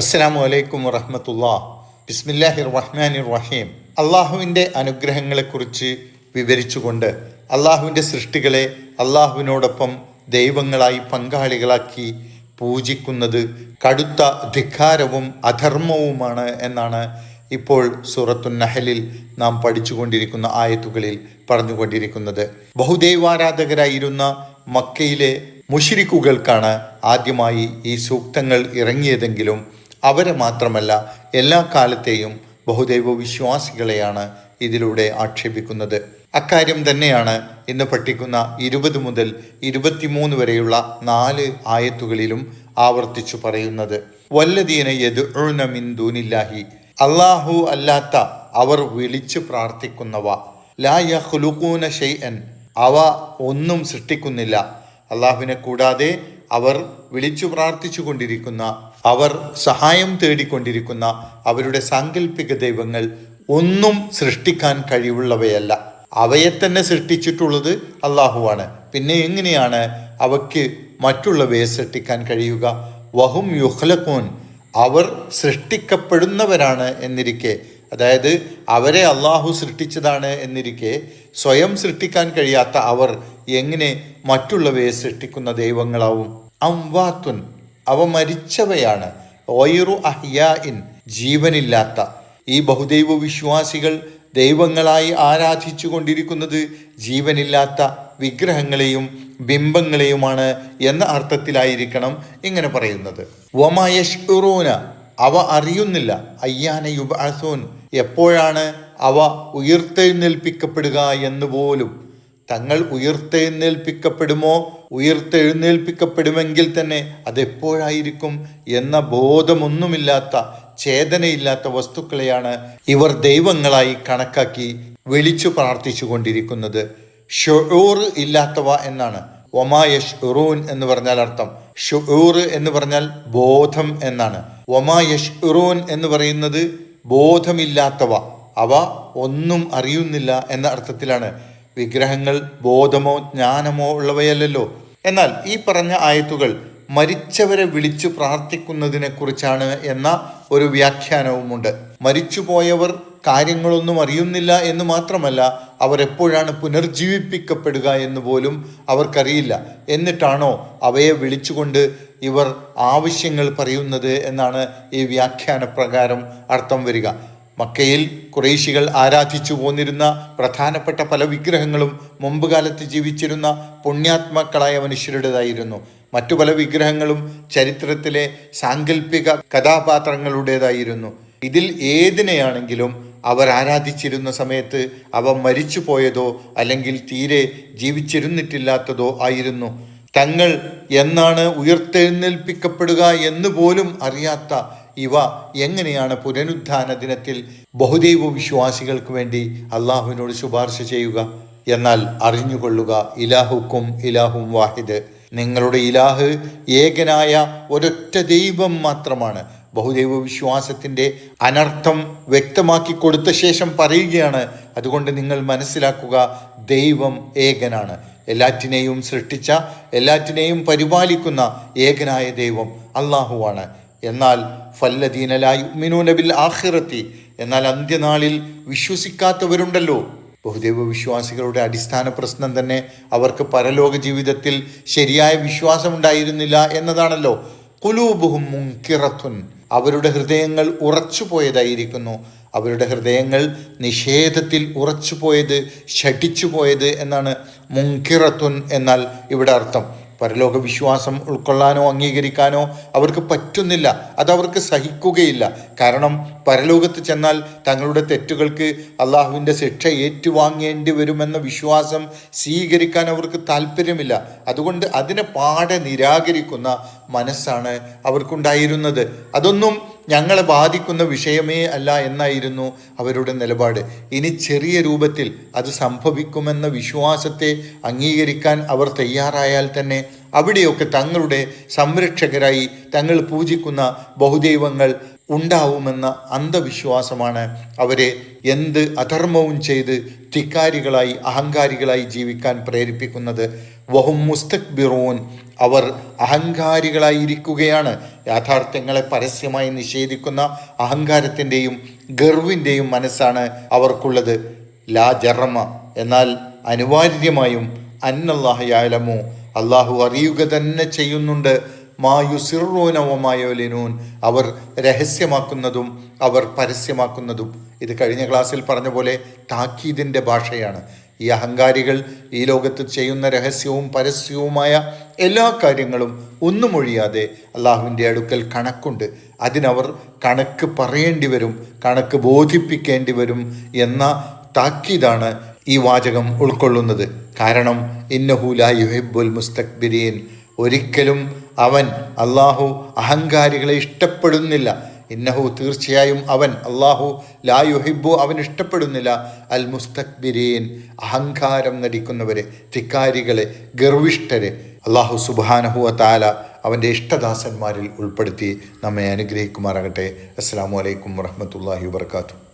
അസ്സലാമു വലൈക്കും വറഹമത്തുള്ള. ബിസ്മില്ലാഹിർ റഹ്മാനിർ റഹീം അള്ളാഹുവിന്റെ അനുഗ്രഹങ്ങളെക്കുറിച്ച് വിവരിച്ചുകൊണ്ട് അള്ളാഹുവിന്റെ സൃഷ്ടികളെ അള്ളാഹുവിനോടൊപ്പം ദൈവങ്ങളായി പങ്കാളികളാക്കി പൂജിക്കുന്നത് കടുത്ത ധിക്കാരവും അധർമ്മവുമാണ് എന്നാണ് ഇപ്പോൾ സൂറത്തു നഹലിൽ നാം പഠിച്ചുകൊണ്ടിരിക്കുന്ന ആയത്തുകളിൽ പറഞ്ഞുകൊണ്ടിരിക്കുന്നത്. ബഹുദൈവാരാധകരായിരുന്ന മക്കയിലെ മുഷിരിക്കുകൾക്കാണ് ആദ്യമായി ഈ സൂക്തങ്ങൾ ഇറങ്ങിയതെങ്കിലും അവരെ മാത്രമല്ല എല്ലാ കാലത്തെയും ബഹുദൈവ വിശ്വാസികളെയാണ് ഇതിലൂടെ ആക്ഷേപിക്കുന്നത്. അക്കാര്യം തന്നെയാണ് ഇന്ന് പഠിക്കുന്ന ഇരുപത് മുതൽ ഇരുപത്തിമൂന്ന് വരെയുള്ള നാല് ആയത്തുകളിലും ആവർത്തിച്ചു പറയുന്നത്. വല്ലതീന യദുന അള്ളാഹു അല്ലാത്ത അവർ വിളിച്ചു പ്രാർത്ഥിക്കുന്നവ. ലാ യഹ്ലുഖൂന ഷെയ്അൻ അവ ഒന്നും സൃഷ്ടിക്കുന്നില്ല. അള്ളാഹുവിനെ കൂടാതെ അവർ വിളിച്ചു പ്രാർത്ഥിച്ചു കൊണ്ടിരിക്കുന്ന അവർ സഹായം തേടിക്കൊണ്ടിരിക്കുന്ന അവരുടെ സാങ്കല്പിക ദൈവങ്ങൾ ഒന്നും സൃഷ്ടിക്കാൻ കഴിവുള്ളവയല്ല. അവയെ തന്നെ സൃഷ്ടിച്ചിട്ടുള്ളത് അള്ളാഹുവാണ്. പിന്നെ എങ്ങനെയാണ് അവയ്ക്ക് മറ്റുള്ളവയെ സൃഷ്ടിക്കാൻ കഴിയുക? വഹും യുഹ്ലഖൂൻ അവർ സൃഷ്ടിക്കപ്പെടുന്നവരാണ് എന്നിരിക്കെ അതായത് അവരെ അള്ളാഹു സൃഷ്ടിച്ചതാണ് എന്നിരിക്കെ സ്വയം സൃഷ്ടിക്കാൻ കഴിയാത്ത അവർ എങ്ങനെ മറ്റുള്ളവയെ സൃഷ്ടിക്കുന്ന ദൈവങ്ങളാവും? അംവാത്തുൻ അവ മരിച്ചവയാണ്. ഓയിറു അഹ്യാഇൻ ജീവനില്ലാത്ത. ഈ ബഹുദൈവ വിശ്വാസികൾ ദൈവങ്ങളായി ആരാധിച്ചു കൊണ്ടിരിക്കുന്നത് ജീവനില്ലാത്ത വിഗ്രഹങ്ങളെയും ബിംബങ്ങളെയുമാണ് എന്ന അർത്ഥത്തിലായിരിക്കണം ഇങ്ങനെ പറയുന്നത്. വമയഷ്റൂന അവ അറിയുന്നില്ല. അയ്യാന യുബാസൂൻ എപ്പോഴാണ് അവ ഉയർത്തെഴുന്നേൽപ്പിക്കപ്പെടുക എന്ന് പോലും. തങ്ങൾ ഉയർത്തെഴുന്നേൽപ്പിക്കപ്പെടുമോ? ഉയർത്തെഴുന്നേൽപ്പിക്കപ്പെടുമെങ്കിൽ തന്നെ അതെപ്പോഴായിരിക്കും എന്ന ബോധമൊന്നുമില്ലാത്ത ചേതനയില്ലാത്ത വസ്തുക്കളെയാണ് ഇവർ ദൈവങ്ങളായി കണക്കാക്കി വിളിച്ചു പ്രാർത്ഥിച്ചു കൊണ്ടിരിക്കുന്നത് ഷുഊർ ഇല്ലാത്തവ എന്നാണ്. ഒമായഷ് ഉറൂൻ എന്ന് പറഞ്ഞാൽ അർത്ഥം. ഷുഊർ എന്ന് പറഞ്ഞാൽ ബോധം എന്നാണ്. ഒമായഷ് ഉറൂൻ എന്ന് പറയുന്നത് ബോധമില്ലാത്തവ. അവ ഒന്നും അറിയുന്നില്ല എന്ന അർത്ഥത്തിലാണ്. വിഗ്രഹങ്ങൾ ബോധമോ ജ്ഞാനമോ ഉള്ളവയല്ലല്ലോ. എന്നാൽ ഈ പറഞ്ഞ ആയത്തുകൾ മരിച്ചവരെ വിളിച്ചു പ്രാർത്ഥിക്കുന്നതിനെ കുറിച്ചാണ് എന്ന ഒരു വ്യാഖ്യാനവുമുണ്ട്. മരിച്ചുപോയവർ കാര്യങ്ങളൊന്നും അറിയുന്നില്ല എന്ന് മാത്രമല്ല അവർ എപ്പോഴാണ് പുനർജീവിപ്പിക്കപ്പെടുക എന്ന് പോലും അവർക്കറിയില്ല. എന്നിട്ടാണോ അവയെ വിളിച്ചുകൊണ്ട് ഇവർ ആവശ്യങ്ങൾ പറയുന്നത് എന്നാണ് ഈ വ്യാഖ്യാന പ്രകാരം അർത്ഥം വരിക. മക്കയിൽ കുറേശികൾ ആരാധിച്ചു പോന്നിരുന്ന പ്രധാനപ്പെട്ട പല വിഗ്രഹങ്ങളും മുമ്പ് കാലത്ത് ജീവിച്ചിരുന്ന പുണ്യാത്മാക്കളായ മനുഷ്യരുടേതായിരുന്നു. മറ്റു പല വിഗ്രഹങ്ങളും ചരിത്രത്തിലെ സാങ്കല്പിക കഥാപാത്രങ്ങളുടേതായിരുന്നു. ഇതിൽ ഏതിനെയാണെങ്കിലും അവർ ആരാധിച്ചിരുന്ന സമയത്ത് അവ മരിച്ചു പോയതോ അല്ലെങ്കിൽ തീരെ ജീവിച്ചിരുന്നിട്ടില്ലാത്തതോ ആയിരുന്നു. തങ്ങൾ എന്നാണ് ഉയർത്തെഴുന്നേൽപ്പിക്കപ്പെടുക എന്ന് പോലും അറിയാത്ത ഇവ എങ്ങനെയാണ് പുനരുദ്ധാന ദിനത്തിൽ ബഹുദൈവ വിശ്വാസികൾക്ക് വേണ്ടി അള്ളാഹുവിനോട് ശുപാർശ ചെയ്യുക? എന്നാൽ അറിഞ്ഞുകൊള്ളുക ഇലാഹുക്കും ഇലാഹും വാഹിദ്. നിങ്ങളുടെ ഇലാഹ് ഏകനായ ഒരൊറ്റ ദൈവം മാത്രമാണ്. ബഹുദൈവ വിശ്വാസത്തിന്റെ അനർത്ഥം വ്യക്തമാക്കി കൊടുത്ത ശേഷം പറയുകയാണ്. അതുകൊണ്ട് നിങ്ങൾ മനസ്സിലാക്കുക ദൈവം ഏകനാണ്. എല്ലാറ്റിനെയും സൃഷ്ടിച്ച എല്ലാറ്റിനെയും പരിപാലിക്കുന്ന ഏകനായ ദൈവം അള്ളാഹുവാണ് എന്നാൽ ഫല്ലദീനലായി മിനുനബിൽ ആഹിറത്തി എന്നാൽ അന്ത്യനാളിൽ വിശ്വസിക്കാത്തവരുണ്ടല്ലോ. ബഹുദൈവ വിശ്വാസികളുടെ അടിസ്ഥാന പ്രശ്നം തന്നെ അവർക്ക് പരലോക ജീവിതത്തിൽ ശരിയായ വിശ്വാസമുണ്ടായിരുന്നില്ല എന്നതാണല്ലോ. കുലൂബുഹും മുങ്കിറത്തുൻ അവരുടെ ഹൃദയങ്ങൾ ഉറച്ചുപോയതായിരിക്കുന്നു. അവരുടെ ഹൃദയങ്ങൾ നിഷേധത്തിൽ ഉറച്ചുപോയത് ഷഠിച്ചുപോയത് എന്നാണ് മുങ്കിറത്തുൻ എന്നാൽ ഇവിടെ അർത്ഥം. പരലോക വിശ്വാസം ഉൾക്കൊള്ളാനോ അംഗീകരിക്കാനോ അവർക്ക് പറ്റുന്നില്ല. അതവർക്ക് സഹിക്കുകയില്ല. കാരണം പരലോകത്ത് ചെന്നാൽ തങ്ങളുടെ തെറ്റുകൾക്ക് അള്ളാഹുവിന്റെ ശിക്ഷ ഏറ്റുവാങ്ങേണ്ടി വരുമെന്ന വിശ്വാസം സ്വീകരിക്കാൻ അവർക്ക് താല്പര്യമില്ല അതുകൊണ്ട് അതിനെ പാടെ നിരാകരിക്കുന്ന മനസ്സാണ് അവർക്കുണ്ടായിരുന്നത്. അതൊന്നും ഞങ്ങളെ ബാധിക്കുന്ന വിഷയമേ അല്ല എന്നായിരുന്നു അവരുടെ നിലപാട്. ഇനി ചെറിയ രൂപത്തിൽ അത് സംഭവിക്കുമെന്ന വിശ്വാസത്തെ അംഗീകരിക്കാൻ അവർ തയ്യാറായാൽ തന്നെ അവിടെയൊക്കെ തങ്ങളുടെ സംരക്ഷകരായി തങ്ങൾ പൂജിക്കുന്ന ബഹുദൈവങ്ങൾ ഉണ്ടാവുമെന്ന അന്ധവിശ്വാസമാണ് അവരെ എന്ത് അധർമ്മവും ചെയ്ത് ധിക്കാരികളായി അഹങ്കാരികളായി ജീവിക്കാൻ പ്രേരിപ്പിക്കുന്നത്. വഹും മുസ്തക്ബിറൂൻ. അവർ അഹങ്കാരികളായിരിക്കുകയാണ്. യാഥാർത്ഥ്യങ്ങളെ പരസ്യമായി നിഷേധിക്കുന്ന അഹങ്കാരത്തിന്റെയും ഗർവിന്റെയും മനസ്സാണ് അവർക്കുള്ളത്. ലാ ജറമ. എന്നാൽ അനിവാര്യമായും അന്നല്ലാഹയാലമോ അള്ളാഹു അറിയുക തന്നെ ചെയ്യുന്നുണ്ട്. മായു മായുസിറൂനവമായോലിനൂൻ അവർ രഹസ്യമാക്കുന്നതും അവർ പരസ്യമാക്കുന്നതും. ഇത് കഴിഞ്ഞ ക്ലാസ്സിൽ പറഞ്ഞ പോലെ താക്കീതിന്റെ ഭാഷയാണ്. ഈ അഹങ്കാരികൾ ഈ ലോകത്ത് ചെയ്യുന്ന രഹസ്യവും പരസ്യവുമായ എല്ലാ കാര്യങ്ങളും ഒന്നുമൊഴിയാതെ അള്ളാഹുവിന്റെ അടുക്കൽ കണക്കുണ്ട്. അതിനവർ കണക്ക് പറയേണ്ടി വരും കണക്ക് ബോധിപ്പിക്കേണ്ടി വരും എന്ന താക്കീതാണ് ഈ വാചകം ഉൾക്കൊള്ളുന്നത്. കാരണം ഇന്നഹുല യുഹിബുൽ മുസ്തക്ബിരീൻ. ഒരിക്കലും അവൻ അള്ളാഹു അഹങ്കാരികളെ ഇഷ്ടപ്പെടുന്നില്ല. ഇന്നഹു തീർച്ചയായും അവൻ അള്ളാഹു ലാ യുഹിബു അവൻ ഇഷ്ടപ്പെടുന്നില്ല. അൽ മുസ്തക്ബിരീൻ അഹങ്കാരം നടിക്കുന്നവരെ ധിക്കാരികളെ ഗർവിഷ്ഠരെ. അള്ളാഹു സുബാനഹുവ താല അവന്റെ ഇഷ്ടദാസന്മാരിൽ ഉൾപ്പെടുത്തി നമ്മെ അനുഗ്രഹിക്കുമാറാകട്ടെ. അസ്സാം വലൈക്കും വറഹമത്തല്ലാഹി വാത്തു